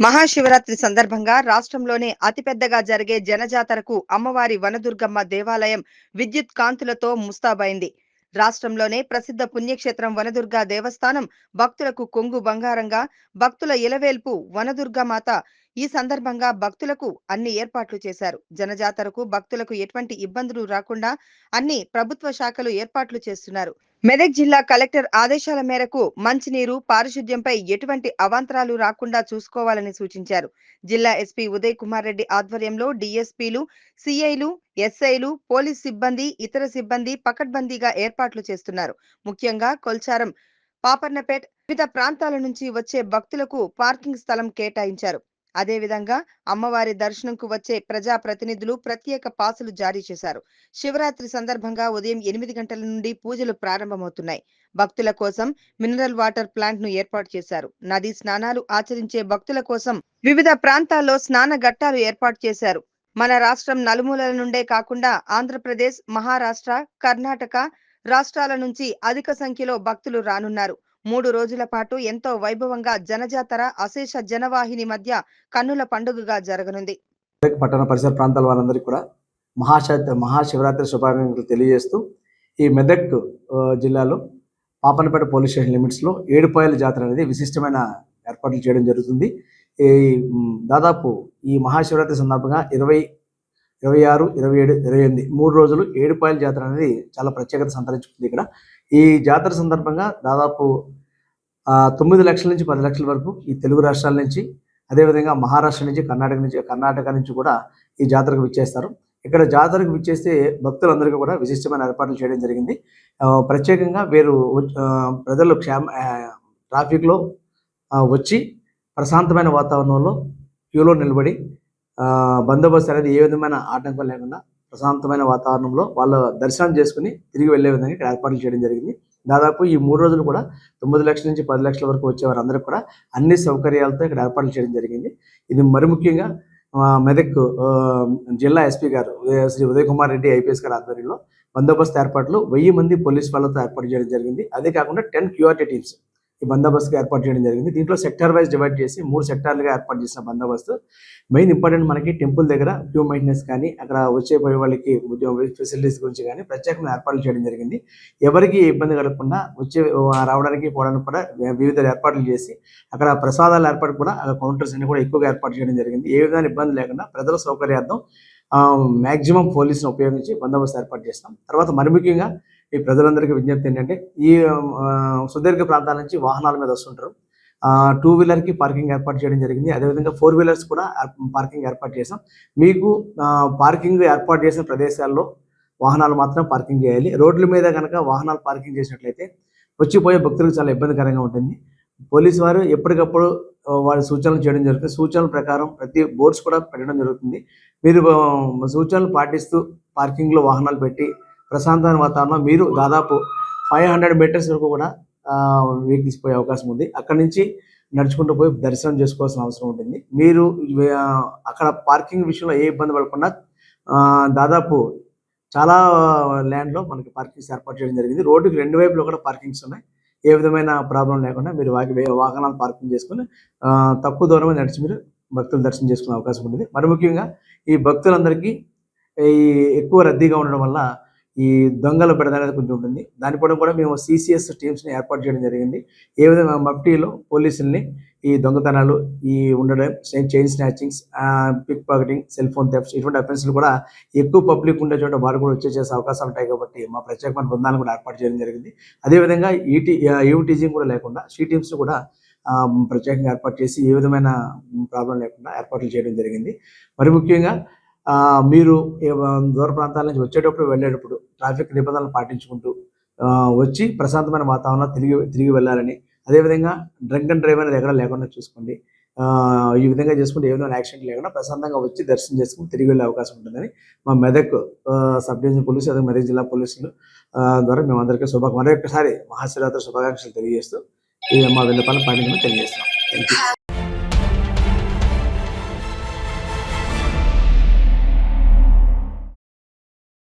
మహాశివరాత్రి సందర్భంగా రాష్ట్రంలోనే అతిపెద్దగా జరిగే జనజాతరకు అమ్మవారి వనదుర్గమ్మ దేవాలయం విద్యుత్ కాంతులతో ముస్తాబైంది. రాష్ట్రంలోనే ప్రసిద్ధ పుణ్యక్షేత్రం వనదుర్గ దేవస్థానం భక్తులకు కొంగు బంగారంగా భక్తుల ఇలవేల్పు వనదుర్గమాత ఈ సందర్భంగా భక్తులకు అన్ని ఏర్పాట్లు చేశారు. జనజాతరకు భక్తులకు ఎటువంటి ఇబ్బందులు రాకుండా అన్ని ప్రభుత్వ శాఖలు ఏర్పాట్లు చేస్తున్నారు. మెదక్ జిల్లా కలెక్టర్ ఆదేశాల మేరకు మంచినీరు పారిశుద్ధ్యంపై ఎటువంటి అవాంతరాలు రాకుండా చూసుకోవాలని సూచించారు. జిల్లా ఎస్పీ ఉదయ్ కుమార్ రెడ్డి ఆధ్వర్యంలో డిఎస్పీలు సిఐలు ఎస్ఐలు పోలీస్ సిబ్బంది ఇతర సిబ్బంది పకడ్బందీగా ఏర్పాట్లు చేస్తున్నారు. ముఖ్యంగా కొల్చారం పాపర్నపేట్ వివిధ ప్రాంతాల నుంచి వచ్చే భక్తులకు పార్కింగ్ స్థలం కేటాయించారు. అదేవిధంగా అమ్మవారి దర్శనంకు వచ్చే ప్రజా ప్రతినిధులు ప్రత్యేక పాసులు జారీ చేశారు. శివరాత్రి సందర్భంగా ఉదయం ఎనిమిది గంటల నుండి పూజలు ప్రారంభమవుతున్నాయి. భక్తుల కోసం మినరల్ వాటర్ ప్లాంట్ను ఏర్పాటు చేశారు. నదీ స్నానాలు ఆచరించే భక్తుల కోసం వివిధ ప్రాంతాల్లో స్నాన ఘట్టాలు ఏర్పాటు చేశారు. మన రాష్ట్రం నలుమూలల నుండే కాకుండా ఆంధ్రప్రదేశ్ మహారాష్ట్ర కర్ణాటక రాష్ట్రాల నుంచి అధిక సంఖ్యలో భక్తులు రానున్నారు. మూడు రోజుల పాటు ఎంతో వైభవంగా జనజాతర అశేష జనవాహిని మధ్య కన్నుల పండుగగా జరగనుంది. పట్టణ పరిసర ప్రాంతాల వారందరికీ కూడా మహాశ మహాశివరాత్రి శుభాకాంక్షలు తెలియజేస్తూ ఈ మెదక్ జిల్లాలో పాపనపేట పోలీస్ స్టేషన్ లిమిట్స్లో ఏడుపాయల జాతర అనేది విశిష్టమైన ఏర్పాట్లు చేయడం జరుగుతుంది. ఈ దాదాపు ఈ మహాశివరాత్రి సందర్భంగా ఇరవై ఇరవై ఆరు ఇరవై ఏడు ఇరవై ఎనిమిది. మూడు రోజులు ఏడుపాయల జాతర అనేది చాలా ప్రత్యేకత సంతరించుకుంది ఇక్కడ. ఈ జాతర సందర్భంగా దాదాపు తొమ్మిది లక్షల నుంచి పది లక్షల వరకు ఈ తెలుగు రాష్ట్రాల నుంచి అదేవిధంగా మహారాష్ట్ర నుంచి కర్ణాటక నుంచి కర్ణాటక నుంచి కూడా ఈ జాతరకు విచ్చేస్తారు. ఇక్కడ జాతరకు విచ్చేస్తే భక్తులందరికీ కూడా విశిష్టమైన ఏర్పాట్లు చేయడం జరిగింది. ప్రత్యేకంగా వీరు ప్రజలు క్షేమ ట్రాఫిక్లో వచ్చి ప్రశాంతమైన వాతావరణంలో క్యూలో నిలబడి బందోబస్తు అనేది ఏ విధమైన ఆటంకం లేకుండా ప్రశాంతమైన వాతావరణంలో వాళ్ళ దర్శనం చేసుకుని తిరిగి వెళ్ళే విధంగా ఇక్కడ ఏర్పాట్లు చేయడం జరిగింది. దాదాపు ఈ మూడు రోజులు కూడా తొమ్మిది లక్షల నుంచి పది లక్షల వరకు వచ్చే వారందరూ కూడా అన్ని సౌకర్యాలతో ఇక్కడ ఏర్పాట్లు చేయడం జరిగింది. ఇది మరి ముఖ్యంగా మెదక్ జిల్లా ఎస్పీ గారు శ్రీ ఉదయ్ కుమార్ రెడ్డి ఐపీఎస్ గారి ఆధ్వర్యంలో బందోబస్తు ఏర్పాట్లు వెయ్యి మంది పోలీస్ వాళ్ళతో ఏర్పాటు చేయడం జరిగింది. అదే కాకుండా టెన్ క్యూఆర్టీ టీమ్స్ ఈ బందోబస్తుగా ఏర్పాటు చేయడం జరిగింది. దీంట్లో సెక్టార్ వైజ్ డివైడ్ చేసి మూడు సెక్టార్లుగా ఏర్పాటు చేసిన బందోబస్తు. మెయిన్ ఇంపార్టెంట్ మనకి టెంపుల్ దగ్గర క్యూ మెయింటెనెన్స్ కానీ అక్కడ వచ్చే పోయే వాళ్ళకి ఫెసిలిటీస్ గురించి కానీ ప్రత్యేకమైన ఏర్పాట్లు చేయడం జరిగింది. ఎవరికి ఇబ్బంది కలగకుండా వచ్చే రావడానికి పోవడానికి కూడా వివిధ ఏర్పాట్లు చేసి అక్కడ ప్రసాదాల ఏర్పాటు కూడా అక్కడ కౌంటర్స్ అన్ని కూడా ఎక్కువగా ఏర్పాటు చేయడం జరిగింది. ఏ విధంగా ఇబ్బంది లేకుండా ప్రజల సౌకర్యార్థం మ్యాక్సిమం పోలీసును ఉపయోగించి బందోబస్తు ఏర్పాటు చేస్తాం తర్వాత మరి ముఖ్యంగా ఈ ప్రజలందరికీ విజ్ఞప్తి ఏంటంటే ఈ సుదీర్ఘ ప్రాంతాల నుంచి వాహనాల మీద వస్తుంటారు. టూ వీలర్కి పార్కింగ్ ఏర్పాటు చేయడం జరిగింది. అదేవిధంగా ఫోర్ వీలర్స్ కూడా పార్కింగ్ ఏర్పాటు చేసాం మీకు పార్కింగ్ ఏర్పాటు చేసిన ప్రదేశాల్లో వాహనాలు మాత్రం పార్కింగ్ చేయాలి. రోడ్ల మీద కనుక వాహనాలు పార్కింగ్ చేసినట్లయితే వచ్చిపోయే భక్తులకు చాలా ఇబ్బందికరంగా ఉంటుంది. పోలీసు వారు ఎప్పటికప్పుడు వారి సూచనలు చేయడం జరుగుతుంది. సూచనల ప్రకారం ప్రతి బోర్డ్స్ కూడా పెట్టడం జరుగుతుంది. మీరు సూచనలు పాటిస్తూ పార్కింగ్లో వాహనాలు పెట్టి ప్రశాంతమైన వాతావరణం మీరు దాదాపు ఫైవ్ హండ్రెడ్ మీటర్స్ వరకు కూడా వెహికల్స్ పోయే అవకాశం ఉంది. అక్కడ నుంచి నడుచుకుంటూ పోయి దర్శనం చేసుకోవాల్సిన అవసరం ఉంటుంది. మీరు అక్కడ పార్కింగ్ విషయంలో ఏ ఇబ్బంది పడకుండా దాదాపు చాలా ల్యాండ్లో మనకి పార్కింగ్స్ ఏర్పాటు చేయడం జరిగింది. రోడ్డుకి రెండు వైపులో కూడా పార్కింగ్స్ ఉన్నాయి. ఏ విధమైన ప్రాబ్లం లేకుండా మీరు వాకి వాహనాలు పార్కింగ్ చేసుకుని తక్కువ దూరమే నడిచి మీరు భక్తులు దర్శనం చేసుకునే అవకాశం ఉంటుంది. మరి ముఖ్యంగా ఈ భక్తులందరికీ ఈ ఎక్కువ రద్దీగా ఉండడం వల్ల ఈ దొంగల బెడద అనేది కొంచెం ఉంటుంది. దానిపైన కూడా మేము సిసిఎస్ టీమ్స్ని ఏర్పాటు చేయడం జరిగింది. ఏ విధంగా మఫ్టీలో పోలీసుల్ని ఈ దొంగతనాలు ఈ ఉండడం chain snatchings pick pocketing cell phone thefts ఇటువంటి అఫెన్స్లు కూడా ఎక్కువ పబ్లిక్ ఉండే చోట వారు కూడా వచ్చేసే అవకాశాలు ఉంటాయి కాబట్టి మా ప్రత్యేకమైన బృందాలను కూడా ఏర్పాటు చేయడం జరిగింది. అదేవిధంగా ఈటీ ఈవ్ కూడా లేకుండా షీ టీమ్స్ కూడా ప్రత్యేకంగా ఏర్పాటు చేసి ఏ విధమైన ప్రాబ్లం లేకుండా ఏర్పాట్లు చేయడం జరిగింది. మరి ముఖ్యంగా మీరు దూర ప్రాంతాల నుంచి వచ్చేటప్పుడు వెళ్ళేటప్పుడు ట్రాఫిక్ నిబంధనలు పాటించుకుంటూ వచ్చి ప్రశాంతమైన వాతావరణంలో తిరిగి తిరిగి వెళ్ళాలని. అదేవిధంగా డ్రంక్ అండ్ డ్రైవ్ అనేది ఎక్కడ లేకుండా చూసుకోండి. ఈ విధంగా చేసుకుంటే ఏమైనా యాక్సిడెంట్ లేకుండా ప్రశాంతంగా వచ్చి దర్శనం చేసుకుని తిరిగి వెళ్ళే అవకాశం ఉంటుందని మా మెదక్ సబ్ డివిజన్ పోలీసు అదే మెదక్ జిల్లా పోలీసులు ద్వారా మేము అందరికీ శుభ మరొకసారి మహాశివరాత్రి శుభాకాంక్షలు తెలియజేస్తూ మా విన్నపాలను పాటించమని తెలియజేస్తున్నాం. Thank you